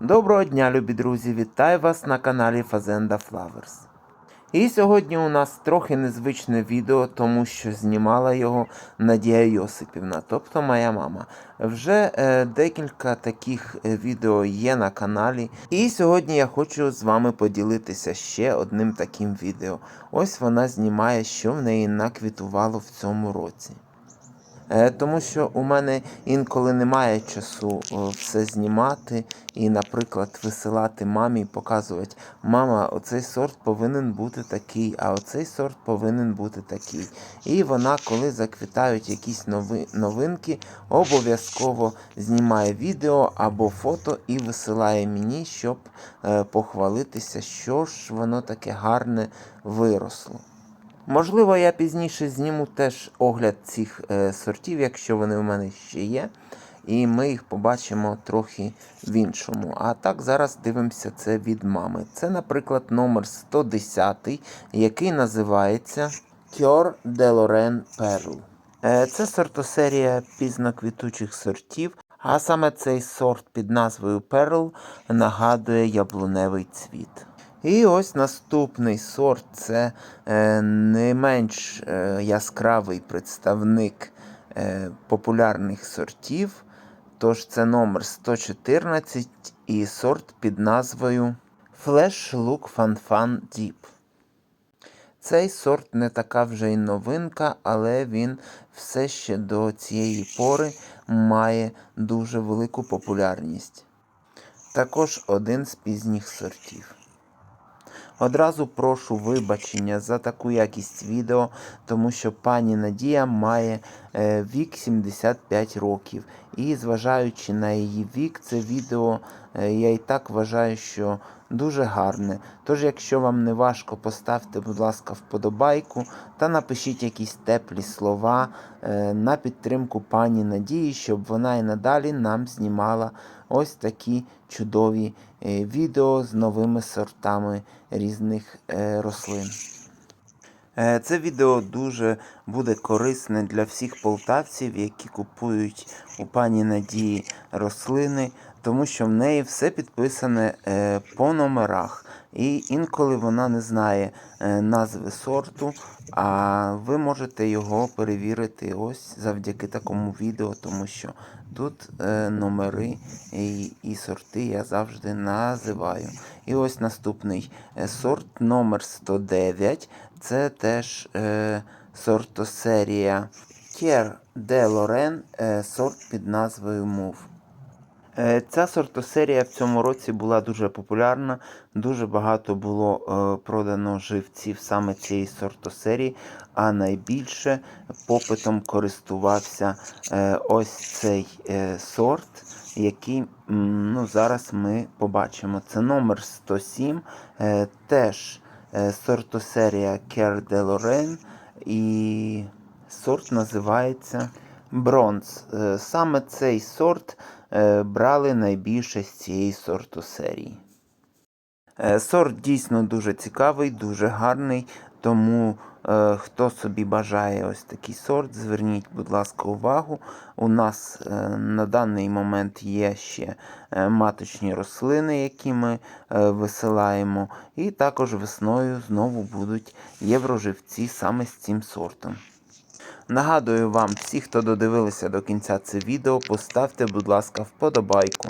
Доброго дня, любі друзі! Вітаю вас на каналі Fazenda Flowers. І сьогодні у нас трохи незвичне відео, тому що знімала його Надія Йосипівна, тобто моя мама. Вже е, декілька таких е, відео є на каналі. І сьогодні я хочу з вами поділитися ще одним таким відео. Ось вона знімає, що в неї наквітувало в цьому році. Е, Тому що у мене інколи немає часу все знімати і, наприклад, висилати мамі і показувати, мама, оцей сорт повинен бути такий, а оцей сорт повинен бути такий. І вона, коли заквітають якісь нови, новинки, обов'язково знімає відео або фото і висилає мені, щоб е, похвалитися, що ж воно таке гарне виросло. Можливо, я пізніше зніму теж огляд цих е, сортів, якщо вони в мене ще є. І ми їх побачимо трохи в іншому. А так зараз дивимося це від мами. Це, наприклад, номер 110, який називається Cœur de Lorraine Pearl. Е, Це сортосерія пізноквітучих сортів, а саме цей сорт під назвою Pearl нагадує яблуневий цвіт. І ось наступний сорт це е, не менш е, яскравий представник е, популярних сортів. Тож це номер 114 і сорт під назвою Flash Look Fan Fan Deep. Цей сорт не така вже й новинка, але він все ще до цієї пори має дуже велику популярність. Також один з пізніх сортів. Одразу прошу вибачення за таку якість відео, тому що пані Надія має вік 75 років. І зважаючи на її вік, це відео е, я і так вважаю, що дуже гарне. Тож, якщо вам не важко, поставте, будь ласка, вподобайку та напишіть якісь теплі слова е, на підтримку пані Надії, щоб вона і надалі нам знімала ось такі чудові е, відео з новими сортами різних е, рослин. Е, Це відео дуже буде корисне для всіх полтавців, які купують у пані Надії рослини, тому що в неї все підписане е, по номерах. І інколи вона не знає е, назви сорту, а ви можете його перевірити ось завдяки такому відео, тому що тут е, номери і, і сорти я завжди називаю. І ось наступний е, сорт номер 109. Це теж е, сортосерія Kier de Lorraine, е, сорт під назвою Move. Е, Ця сортосерія в цьому році була дуже популярна. Дуже багато було е, продано живців саме цієї сортосерії, а найбільше попитом користувався е, ось цей сорт, який ну, зараз ми побачимо. Це номер 107, е, теж сортосерія Care de Lorraine, і сорт називається Бронз. Саме цей сорт брали найбільше з цієї сорту серії. Е, Сорт дійсно дуже цікавий, дуже гарний, тому е, хто собі бажає ось такий сорт, зверніть, будь ласка, увагу. У нас е, на даний момент є ще е, маточні рослини, які ми е, висилаємо, і також весною знову будуть євроживці саме з цим сортом. Нагадую вам, всі, хто додивилися до кінця це відео, поставте, будь ласка, вподобайку.